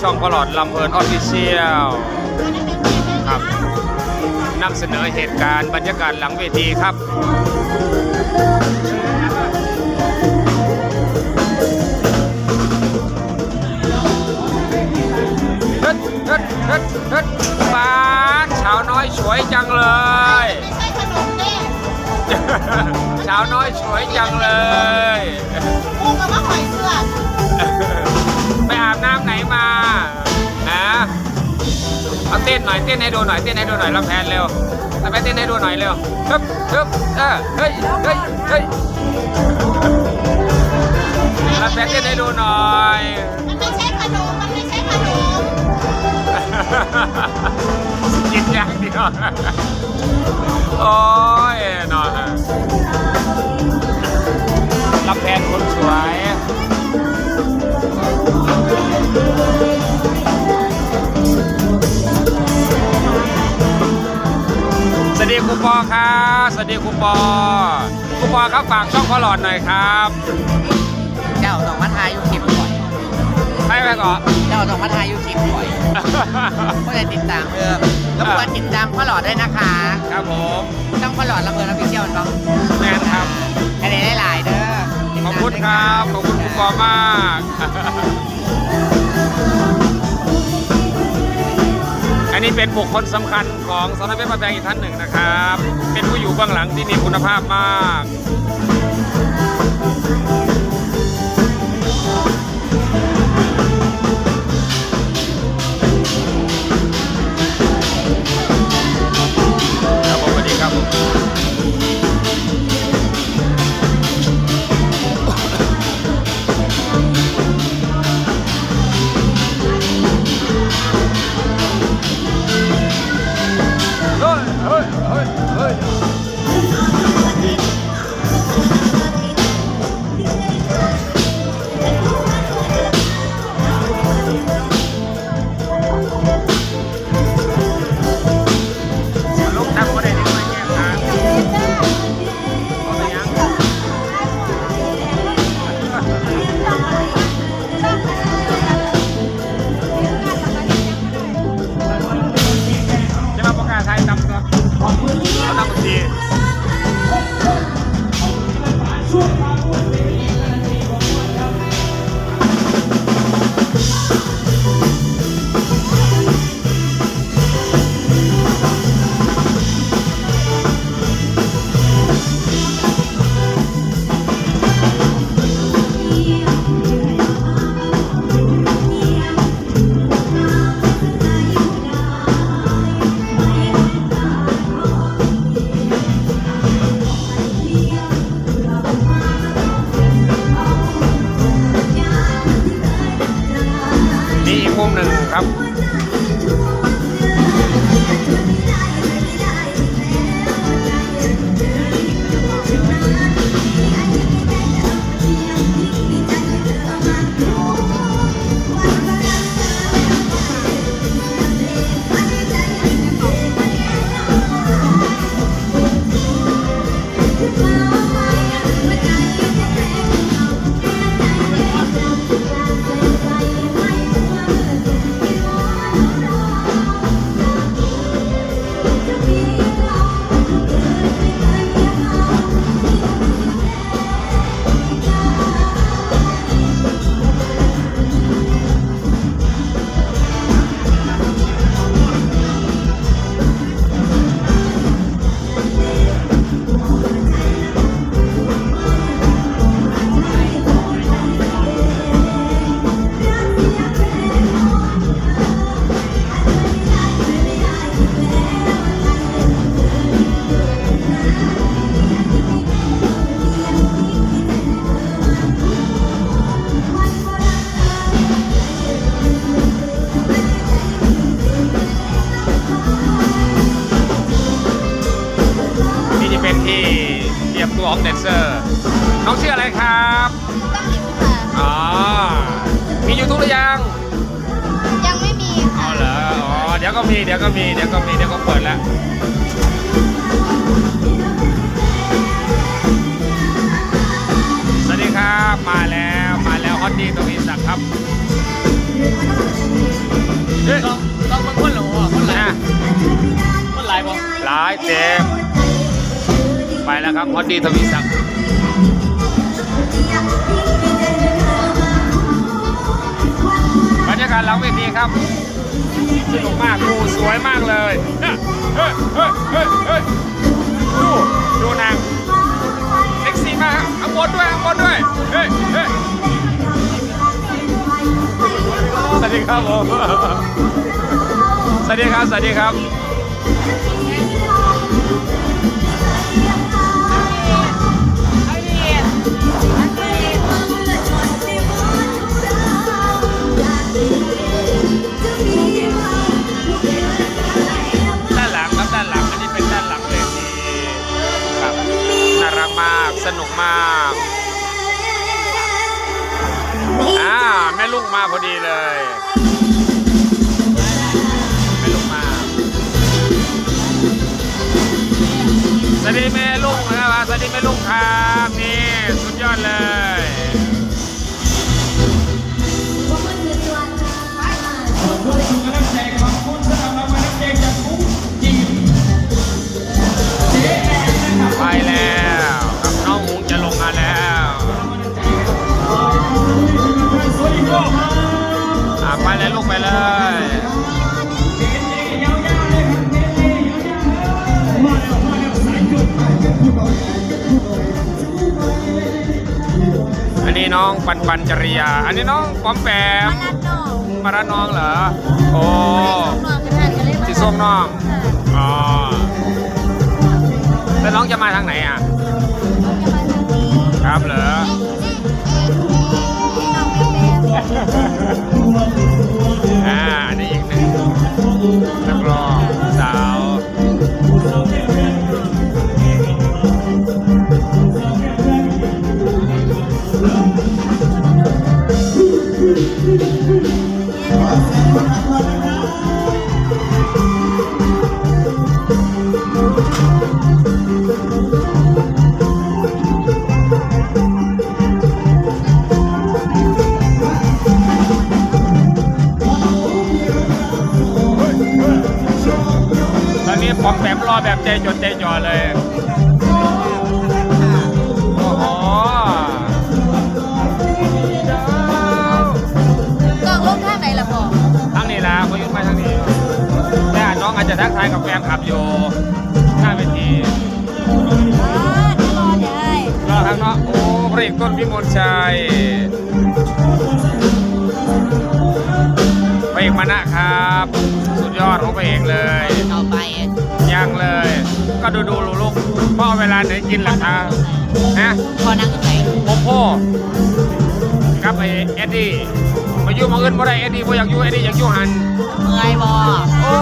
ช่องพลอดลำเพลินออฟฟิเชียลครับนำเสนอเหตุการณ์บรรยากาศหลังเวทีครับเฮ็ดเฮ็ดเฮ็ดเฮ็ดป้าดสาวน้อยสวยจังเลยไม่ใช่ขนมเด้สาวน้อยสวยจังเลย กูกับว่าหอยเสือก เอาเต้นหน่อยเต้นให้ดูหน่อยเต้นให้ดูหน่อยลำแพนเร็วลำแพนเต้นให้ดูหน่อยเร็วฮึบฮึบเออเฮ้ยเฮ้ยเฮ้ยลำแพนเต้นให้ดูหน่อยมันไม่ใช่ขนมมันไม่ใช่ขนมกินอย่างเดียวโอ้ยนอน ครูปอครับสวัสดีครูปอครูปอครับฝากช่องพอหลอดหน่อยครับเจ้าต้องมาทายอยูคลิปบ่อยให้ไปก่อนเจ้าต้องมาทายอยูคลิปบ่อยเพื่อจะติดตามเพิ่มรบกวนติดตามพ่อหลอดด้วยนะคะ ครับผมต้องพ่อหลอดระเบิดรับผิดชอบบ้างแมนครับอันนี้ได้หลายเด้อติดขอบตามคุณด้วยคะรับขอบคุณคุณปอมาก นนี้เป็นบุคคลสำคัญของสำนักเพชรประแดงอีกท่านหนึ่งนะครับ เป็นผู้อยู่เบื้องหลังที่มีคุณภาพมากครับผมสวัสดีครับผม School of Dancer น้องชื่ออะไรครับต้องกินค่ะ อ๋อมียูทูบหรือยังยังไม่มีอ๋อเหรออ๋อเดี๋ยวก็มีเดี๋ยวก็มีเดี๋ยวก็มีเดี๋ยวก็เปิดแล้ว สวัสดีครับมาแล้วมาแล้วฮอตดีตัวีศักศครับเฮ้ยต้องต้องมันคนหลงอะคนหลายนะคนหลายบ่หลายเต็ม ไปแล้วครับฮอตดีทวีศักดิ์บรรยากาศหลังเวทีครับสนุกมากดูสวยมากเลยเฮ้ยเฮ้ยเฮ้ยเฮ้ยดูดูนางเซ็กซี่มากครับข้างบนด้วยข้างบนด้วยเฮ้ยเฮ้ยสวัสดีครับผมสวัสดีครับสวัสดีครับ ลูกมาพอดีเลยแม่ลูกมาสวัสดีแม่ลูกนะครับสวัสดีแม่ลูกครับนี่สุดยอดเลย ไปเลยลูกไปเลยอันนี้น้องปันปันจริยา อันนี้น้องปอมแปมมาลัดนอกมาระน้องเหรอ โอ้นอกกระทานกันเลยที่ส้มน้องอ๋อแล้วน้องจะมาทางไหนอะ ครับเหรอ อ่า ทักทายกับแฟนคลับอยู่หน้าเวทีอ่าเดี๋ยวรอได้รอทางเนาะโอ้พระเอกต้นพิมลชัยพระเอกมานะครับ สุดยอดของพระเอกเลยเอาไปยังเลย ก็ดูดูลูลูกพ่อเอาเวลาไหนกินล่ะครับฮะพอนั่งที่ไหนโปโป้ กับไอ้เอ็ดดี้มาอยู่หมาเงินบ่ได้เอ็ดดี้บ่อยากอยู่เอ็ดดี้อยากอยู่หันเมื่อยบอโอ้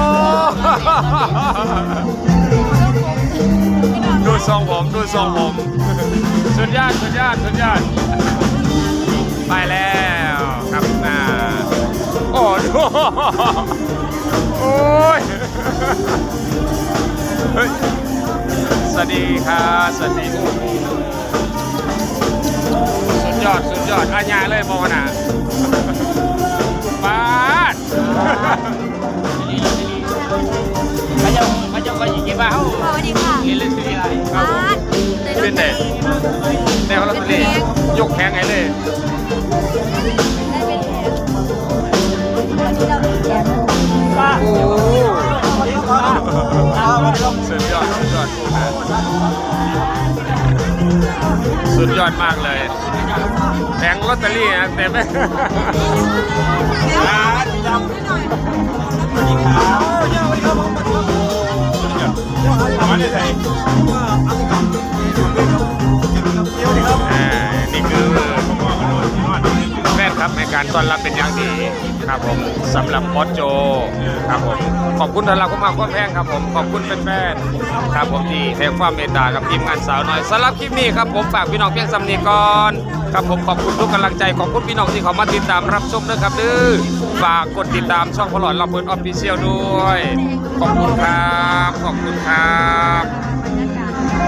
ดูทรงผมดูทรงผมสุดยอดสุดยอดสุดยอดไปแล้วครับนาโอ้ดูโอ้ยเฮ้ยสวัสดีครับสวัสดีโอ้โหสุ ดยอดสุดยอดอาญาเลยโมนะปาดเขาจะเขาจะเขาจะกินว่าเขาสวัสดีค่ะเรียนเล่นซีรีส์อะไรครัอาบผมร์ตในรถเป็นเด็กในเขาลอตเตอรี่ยกแพงไงเลยได้เป็นแขกวันนี้เราเป็นแขกโอ้สุดยอดสุดยอด สุดยอดมากเลยแพงลอตเตอรี่นะแต่ไม่อ่านี่คือแม่ครับในการต้อนรับเป็นอย่างดี ครับผมสำหรับบอสโจครับผมขอบคุณท่านเราก็มาก็แพงครับผมขอบคุณแฟนๆครับผมที่ให้ความเมตตากับทีมงานสาวน้อยสำหรับคลิปนี้ครับผมฝากพี่น้องเพียงสำนีก่อนครับผมขอบคุณทุกกำลังใจขอบคุณพี่น้องที่เขามาติดตามรับชมด้วยครับดื้อฝากกดติดตามช่องพลอดลำเพินออฟฟิเชียลด้วย ขอบคุณครับ ขอบคุณครับ